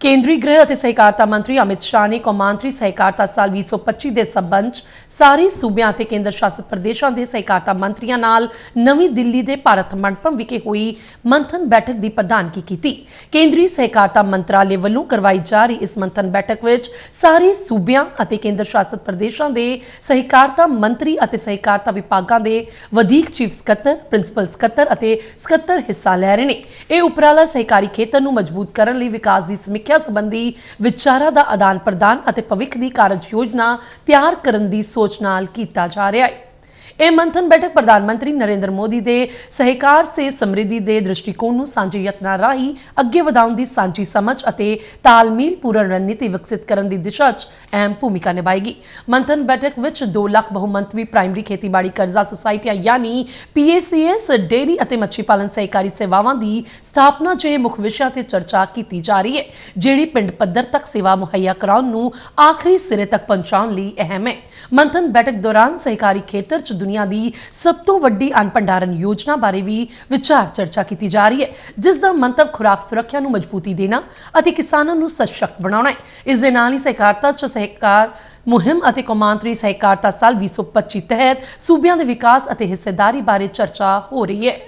ਕੇਂਦਰੀ ਗ੍ਰਹਿ ਅਤੇ ਸਹਿਕਾਰਤਾ ਮੰਤਰੀ ਅਮਿਤ ਸ਼ਾਹ ਨੇ ਕੌਮਾਂਤਰੀ ਸਹਿਕਾਰਤਾ ਸਾਲ 2025 ਦੇ ਸਬੰਧ 'ਚ ਸਾਰੇ ਸੂਬਿਆਂ ਅਤੇ ਕੇਂਦਰ ਸ਼ਾਸਿਤ ਪ੍ਰਦੇਸ਼ਾਂ ਦੇ ਸਹਿਕਾਰਤਾ ਮੰਤਰੀਆਂ ਨਾਲ ਨਵੀਂ ਦਿੱਲੀ ਦੇ ਭਾਰਤ ਮੰਡਪਮ ਵਿਖੇ ਹੋਈ ਮੰਥਨ ਬੈਠਕ ਦੀ ਪ੍ਰਧਾਨਗੀ ਕੀਤੀ। ਕੇਂਦਰੀ ਸਹਿਕਾਰਤਾ ਮੰਤਰਾਲੇ ਵੱਲੋਂ ਕਰਵਾਈ ਜਾ ਰਹੀ ਇਸ ਮੰਥਨ ਬੈਠਕ ਵਿੱਚ ਸਾਰੇ ਸੂਬਿਆਂ ਅਤੇ ਕੇਂਦਰ ਸ਼ਾਸਿਤ ਪ੍ਰਦੇਸ਼ਾਂ ਦੇ ਸਹਿਕਾਰਤਾ ਮੰਤਰੀ ਅਤੇ ਸਹਿਕਾਰਤਾ ਵਿਭਾਗਾਂ ਦੇ ਵਧੀਕ ਚੀਫ ਸਕੱਤਰ, ਪ੍ਰਿੰਸੀਪਲ ਸਕੱਤਰ ਅਤੇ ਸਕੱਤਰ ਹਿੱਸਾ ਲੈ ਰਹੇ ਨੇ। ਇਹ ਉਪਰਾਲਾ ਸਹਿਕਾਰੀ ਖੇਤਰ ਨੂੰ ਮਜ਼ਬੂਤ ਕਰਨ ਲਈ ਵਿਕਾਸ ਦੀ ਸਮੀਖਿਆ ਸੰਬੰਧੀ ਵਿਚਾਰਾਂ ਦਾ ਆਦਾਨ ਪ੍ਰਦਾਨ ਅਤੇ ਭਵਿੱਖ ਦੀ ਕਾਰਜ ਯੋਜਨਾ ਤਿਆਰ ਕਰਨ ਦੀ ਸੋਚ ਨਾਲ ਕੀਤਾ ਜਾ ਰਿਹਾ ਹੈ। ਇਹ ਮੰਥਨ ਬੈਠਕ ਪ੍ਰਧਾਨ ਮੰਤਰੀ ਨਰਿੰਦਰ ਮੋਦੀ ਦੇ ਸਹਿਕਾਰ ਸੇ ਸਮਰਿੱਧੀ ਦੇ ਦ੍ਰਿਸ਼ਟੀਕੋਣ ਨੂੰ ਸਾਂਝੇ ਯਤਨਾਂ ਰਾਹੀਂ ਅੱਗੇ ਵਧਾਉਣ ਦੀ ਸਾਂਝੀ ਸਮਝ ਅਤੇ ਤਾਲਮੇਲ ਪੂਰਨ ਰਣਨੀਤੀ ਵਿਕਸਿਤ ਕਰਨ ਦੀ ਦਿਸ਼ਾ 'ਚ ਅਹਿਮ ਭੂਮਿਕਾ ਨਿਭਾਏਗੀ। ਮੰਥਨ ਬੈਠਕ ਵਿੱਚ 2 ਲੱਖ ਬਹੁਮੰਤਵੀ ਪ੍ਰਾਇਮਰੀ ਖੇਤੀਬਾੜੀ ਕਰਜ਼ਾ ਸੁਸਾਇਟੀਆਂ ਯਾਨੀ ਪੀਏਸੀਐਸ ਡੇਰੀ ਅਤੇ ਮੱਛੀ ਪਾਲਣ ਸਹਿਕਾਰੀ ਸੇਵਾਵਾਂ ਦੀ ਸਥਾਪਨਾ ਜਿਹੇ ਮੁੱਖ ਵਿਸ਼ਿਆਂ ਤੇ ਚਰਚਾ ਕੀਤੀ ਜਾ ਰਹੀ ਹੈ, ਜਿਹੜੀ ਪਿੰਡ ਪੱਧਰ ਤੱਕ ਸੇਵਾ ਮੁਹੱਈਆ ਕਰਾਉਣ ਨੂੰ ਆਖਰੀ ਸਿਰੇ ਤੱਕ ਪਹੁੰਚਾਉਣ ਲਈ ਅਹਿਮ ਹੈ। ਮੰਥਨ ਬੈਠਕ ਦੌਰਾਨ ਸਹਿਕਾਰੀ ਖੇਤਰ 'ਚ ਦੁਨੀਆ ਦੀ ਸਭ ਤੋਂ ਵੱਡੀ ਅਨ ਭੰਡਾਰਨ ਯੋਜਨਾ ਬਾਰੇ ਵੀ ਵਿਚਾਰ ਚਰਚਾ ਕੀਤੀ ਜਾ ਰਹੀ ਹੈ, ਜਿਸ ਦਾ ਮੰਤਵ ਖੁਰਾਕ ਸੁਰੱਖਿਆ ਨੂੰ ਮਜ਼ਬੂਤੀ ਦੇਣਾ ਅਤੇ ਕਿਸਾਨਾਂ ਨੂੰ ਸਸ਼ਕਤ ਬਣਾਉਣਾ ਹੈ। ਇਸ ਦੇ ਨਾਲ ਹੀ ਸਹਿਕਾਰਤਾ 'ਚ ਸਹਿਕਾਰ ਮੁਹਿੰਮ ਅਤੇ ਕੌਮਾਂਤਰੀ ਸਹਿਕਾਰਤਾ ਸਾਲ 2025 ਤਹਿਤ ਸੂਬਿਆਂ ਦੇ ਵਿਕਾਸ ਅਤੇ ਹਿੱਸੇਦਾਰੀ ਬਾਰੇ ਚਰਚਾ ਹੋ ਰਹੀ ਹੈ।